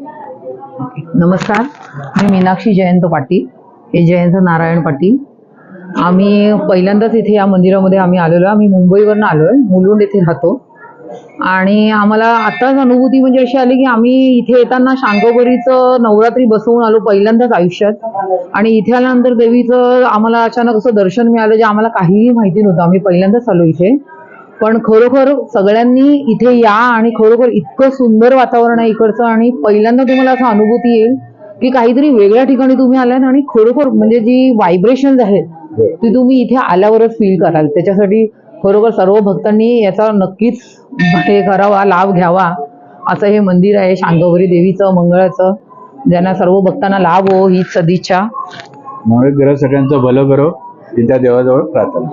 नमस्कार मी मीनाक्षी जयंत पाटील हे जयंत नारायण पाटील. आम्ही पहिल्यांदाच इथे या मंदिरामध्ये आम्ही आलेलो आहे. आम्ही मुंबईवरनं आलो आहे मुलुंड येथे राहतो. आणि आम्हाला आत्ताच अनुभूती म्हणजे अशी आली की आम्ही इथे येताना शांगोबरीचं नवरात्री बसवून आलो पहिल्यांदाच आयुष्यात. आणि इथे आल्यानंतर देवीचं आम्हाला अचानक असं दर्शन मिळालं जे आम्हाला काहीही माहिती नव्हतं. आम्ही पहिल्यांदाच आलो इथे. पण खरोखर सगळ्यांनी इथे या आणि खरोखर इतकं सुंदर वातावरण आहे इकडचं आणि पहिल्यांदा तुम्हाला असं अनुभूती येईल की काहीतरी वेगळ्या ठिकाणी तुम्ही आलात आणि खरोखर म्हणजे जी व्हायब्रेशन आहेत ती तुम्ही इथे आल्यावरच फील कराल. त्याच्यासाठी खरोखर सर्व भक्तांनी याचा नक्कीच हे करावा लाभ घ्यावा. असं हे मंदिर आहे शांगवरी देवीचं मंगळाचं. ज्यांना सर्व भक्तांना लाभ हो हीच सदिच्छा. म्हणून सगळ्यांचं भलं करो. ही त्या देवाजवळ प्रार्थना.